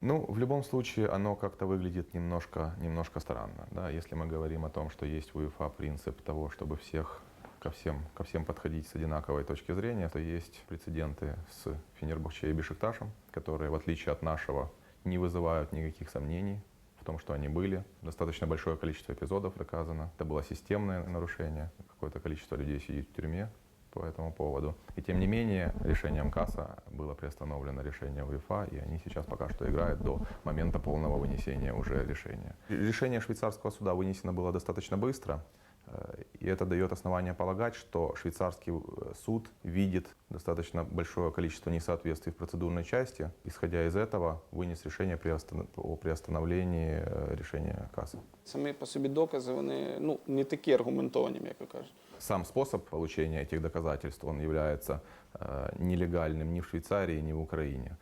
Ну, в любом случае, оно как-то выглядит немножко, немножко странно. Да? Если мы говорим о том, что есть в УЕФА принцип того, чтобы всех ко всем, ко всем подходить с одинаковой точки зрения, то есть прецеденты с Фенербахче и Бешикташем, которые, в отличие от нашего, не вызывают никаких сомнений в том, что они были. Достаточно большое количество эпизодов доказано. Это было системное нарушение. Какое-то количество людей сидит в тюрьме по этому поводу. И тем не менее, решением КАСа было приостановлено решение УЕФА, и они сейчас пока что играют до момента полного вынесения уже решения. Решение швейцарского суда вынесено было достаточно быстро. Э, И это дает основание полагать, что швейцарский э, суд видит достаточно большое количество несоответствий в процедурной части. Исходя из этого, вынес решение приостан- о приостановлении э, решения КАСа. Самі по собі докази, вони ну, не такі аргументовані, як ви кажете. Сам способ получения этих доказательств, он является э, нелегальным ни в Швейцарии, ни в Украине.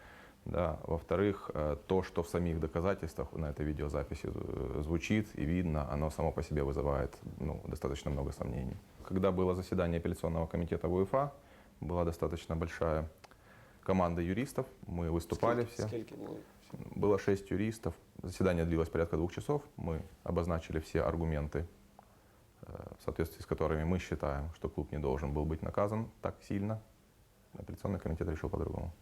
Да. Во-вторых, э, то, что в самих доказательствах на этой видеозаписи э, звучит и видно, оно само по себе вызывает ну, достаточно много сомнений. Когда было заседание апелляционного комитета в УЕФА, была достаточно большая команда юристов, мы выступали все. Было шесть юристов. Заседание длилось порядка двух часов. Мы обозначили все аргументы, э, в соответствии с которыми мы считаем, что клуб не должен был быть наказан так сильно. Апелляционный комитет решил по-другому.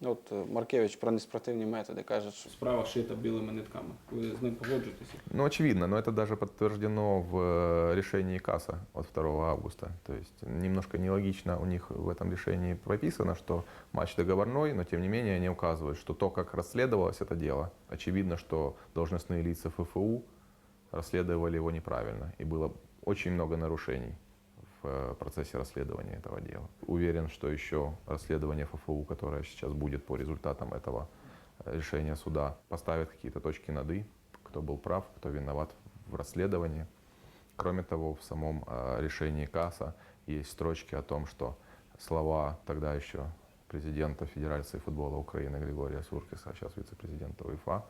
От е, Маркевич про неспортивні методи каже, що Справа шита білими нитками. Ви з ним погоджуєтеся? Ну, очевидно, но это даже подтверждено в э, решении КАСа от 2 августа. То есть немножко нелогично у них в этом решении прописано, что матч договорной, но тем не менее они указывают, что то, как расследовалось это дело, очевидно, что должностные лица ФФУ расследовали его неправильно, и было очень много нарушений э, процессе расследования этого дела. Уверен, что еще расследование ФФУ, которое сейчас будет по результатам этого э, решения суда, поставит какие-то точки над «и», кто был прав, кто виноват в расследовании. Кроме того, в самом э, решении КАСа есть строчки о том, что слова тогда еще президента Федерации футбола Украины Григория Суркиса, а сейчас вице-президента УЕФА,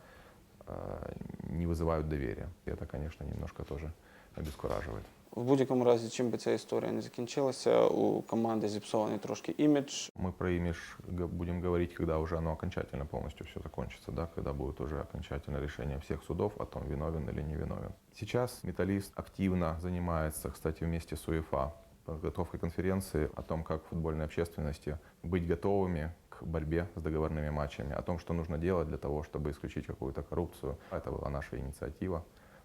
не вызывают доверия. Это, конечно, немножко тоже обескураживает. в будь-якому разі, чим би ця історія не закінчилася, у команди зіпсований трошки імідж. Мы про имидж г- будем говорить, когда уже оно окончательно полностью все закончится, да, когда будет уже окончательное решение всех судов о том, виновен или не виновен. Сейчас металлист активно занимается, кстати, вместе с УЕФА, подготовкой конференции о том, как футбольной общественности быть готовыми к борьбе с договорными матчами, о том, что нужно делать для того, чтобы исключить какую-то коррупцию. Это была наша инициатива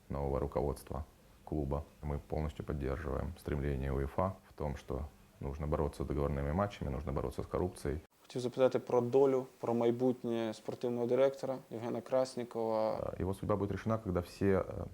нового руководства клуба. Мы полностью поддерживаем стремление УЕФА в том, что нужно бороться с договорными матчами, нужно бороться с коррупцией. Хотів запитати про долю, про майбутнє спортивного директора Євгена Краснікова. Э, Его судьба будет решена, когда все э,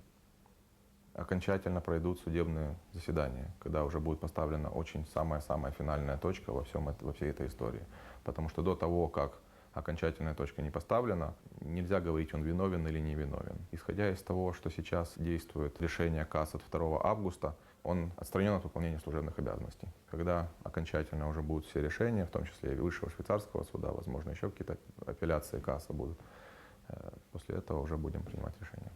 окончательно пройдут судебные заседания, когда уже будет поставлена очень самая-самая финальная точка во, всем, эт- во всей этой истории. Потому что до того, как окончательная точка не поставлена, нельзя говорить, он виновен или не виновен. Исходя из того, что сейчас действует решение КАС от 2 августа, он отстранен от выполнения служебных обязанностей. Когда окончательно уже будут все решения, в том числе и высшего швейцарского суда, возможно, еще какие-то апелляции КАСа будут, э, после этого уже будем принимать решение.